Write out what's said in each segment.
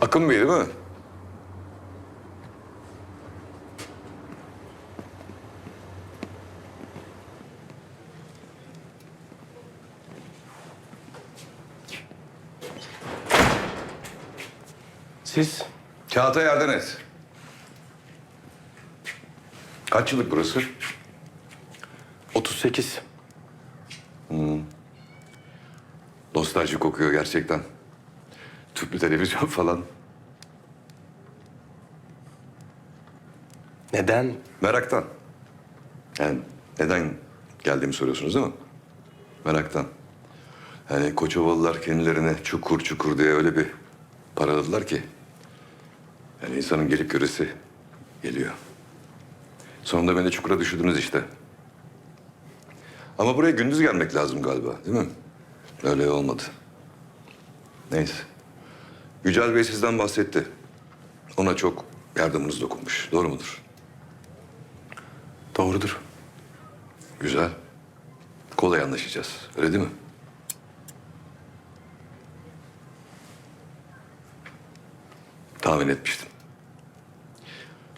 Akın Bey değil mi? Siz Çağatay Erdenet. Kaç yıllık burası? 38. Nostalji kokuyor gerçekten. Tüplü televizyon falan. Neden? Meraktan. Yani neden geldiğimi soruyorsunuz değil mi? Meraktan. Yani Koçovalılar kendilerine çukur çukur diye öyle bir paraladılar ki. Yani insanın gelip göresi geliyor. Sonunda beni çukura düşürdünüz işte. Ama buraya gündüz gelmek lazım galiba değil mi? Öyle olmadı. Neyse. Yücel Bey sizden bahsetti. Ona çok yardımınız dokunmuş. Doğru mudur? Doğrudur. Güzel. Kolay anlaşacağız. Öyle değil mi? Tahmin etmiştim.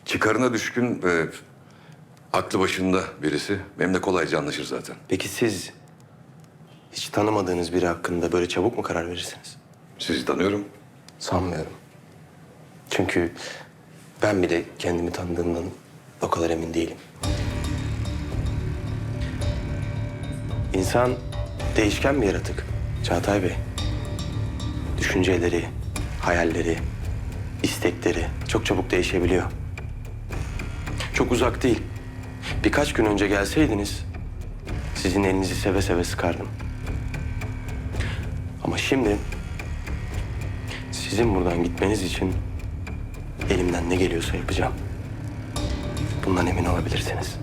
Çıkarına düşkün ve aklı başında birisi benimle kolayca anlaşır zaten. Peki siz hiç tanımadığınız biri hakkında böyle çabuk mu karar verirsiniz? Sizi tanıyorum. Sanmıyorum. Çünkü ben bile kendimi tanıdığımdan o kadar emin değilim. İnsan değişken bir yaratık. Çağatay Bey. Düşünceleri, hayalleri, istekleri çok çabuk değişebiliyor. Çok uzak değil. Birkaç gün önce gelseydiniz sizin elinizi seve seve sıkardım. Ama şimdi sizin buradan gitmeniz için elimden ne geliyorsa yapacağım. Bundan emin olabilirsiniz.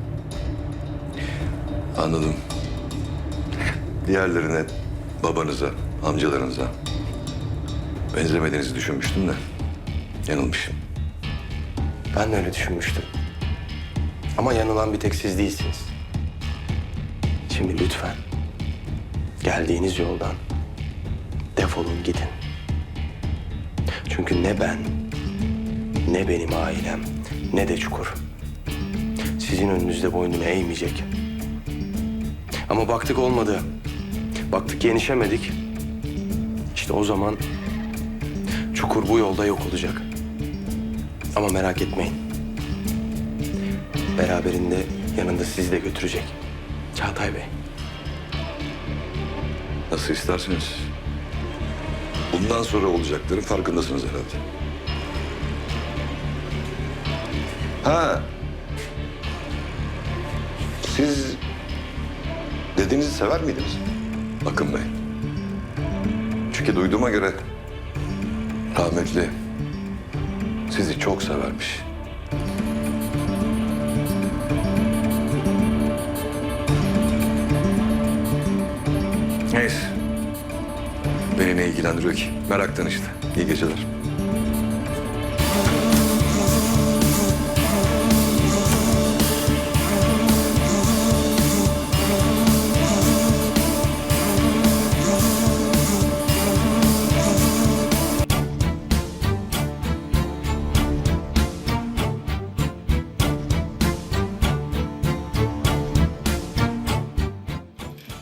Anladım. Diğerlerine, babanıza, amcalarınıza benzemediğinizi düşünmüştüm de yanılmışım. Ben de öyle düşünmüştüm. Ama yanılan bir tek siz değilsiniz. Şimdi lütfen geldiğiniz yoldan defolun gidin. Çünkü ne ben, ne benim ailem, ne de Çukur sizin önünüzde boynunu eğmeyecek. Ama baktık olmadı. Baktık yenişemedik. İşte o zaman Çukur bu yolda yok olacak. Ama merak etmeyin. Beraberinde yanında sizi de götürecek. Çağatay Bey. Nasıl isterseniz. Bundan sonra olacakların farkındasınız herhalde. Ha. Siz dedenizi sever miydiniz? Akın Bey. Çünkü duyduğuma göre rahmetli sizi çok severmiş. Neyse. Beni ne ilgilendiriyor ki? Meraktan işte. İyi geceler.